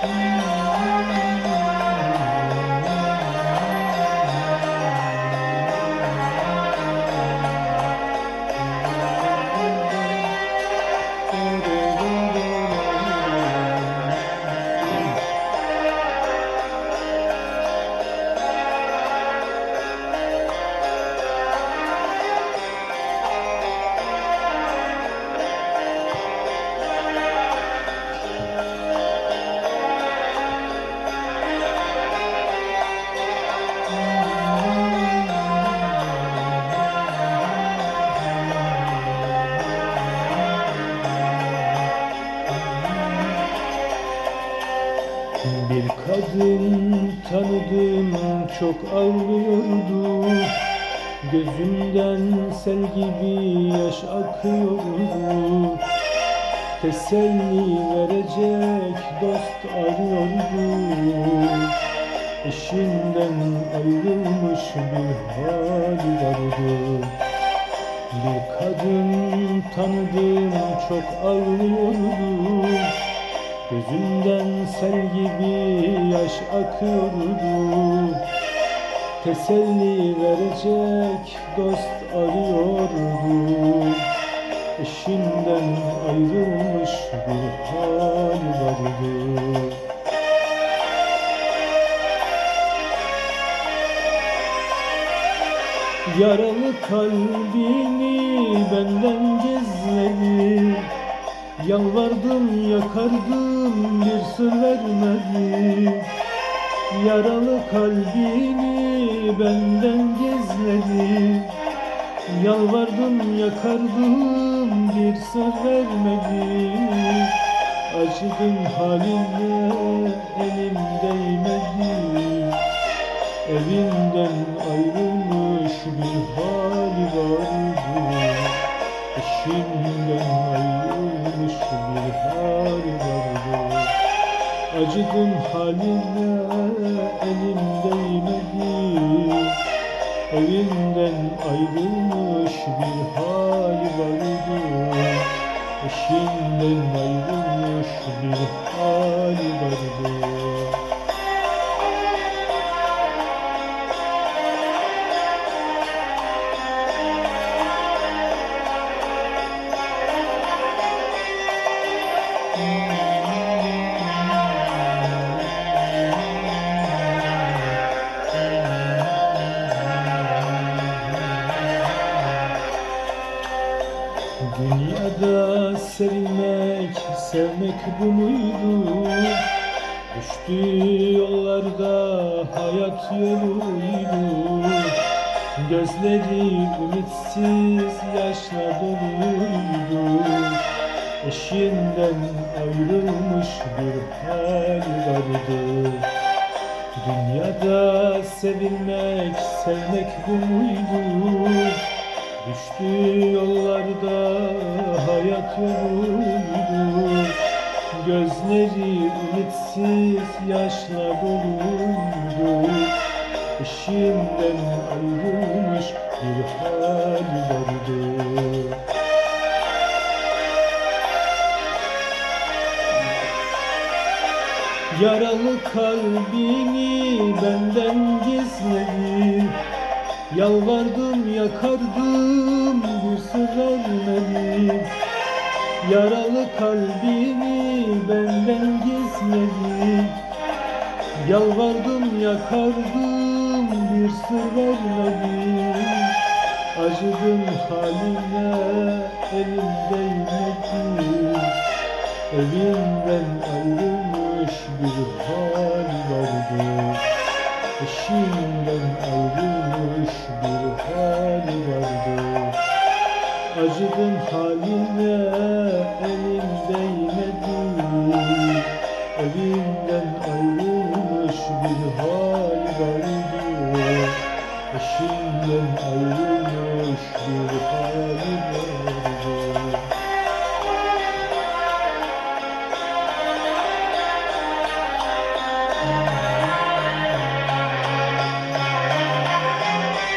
Amen. Bir kadın tanıdım çok ağlıyordu. Gözünden sel gibi yaş akıyordu. Teselli verecek dost arıyordu. Eşinden ayrılmış bir hali vardı. Bir kadın tanıdım çok ağlıyordu Gözünden sel gibi yaş akıyordu Teselli verecek dost arıyordu. Eşinden ayrılmış bir hal vardı. Yaralı kalbini benden gizledi Yalvardım yakardım bir sır vermedi. Yaralı kalbini benden gizledi. Yalvardım yakardım bir sır vermedi. Acıdım haline elim değmedi. Evinden ayrılmış bir hali vardı Acıdım haline elim değmedi. Evinden ayrılmış bir hali vardı. Eşinden ayrılmış bir hali vardı Dünyada sevmek, sevmek bu muydu? Düştü yollarda hayat yoluydu Gözleri ümitsiz yaşla doluydu Eşinden ayrılmış bir hal vardı Dünyada sevilmek, sevmek bu muydu? Düştü yollarda hayat yoluydu. Gözleri ümitsiz yaşla doluydu. Eşinden ayrılmış bir hal vardı Yaralı kalbini benden gizledi Yalvardım yakardım bir sır vermedi Yaralı kalbini benden gizledi. Yalvardım yakardım bir sır vermedi Acıdım haline elim değmedi Evinden ayrılmış bir hal vardı. Hal vardı. Acıdım haline elim değmedi. Evinden ayrılmış bir hal vardı. Ayrılmış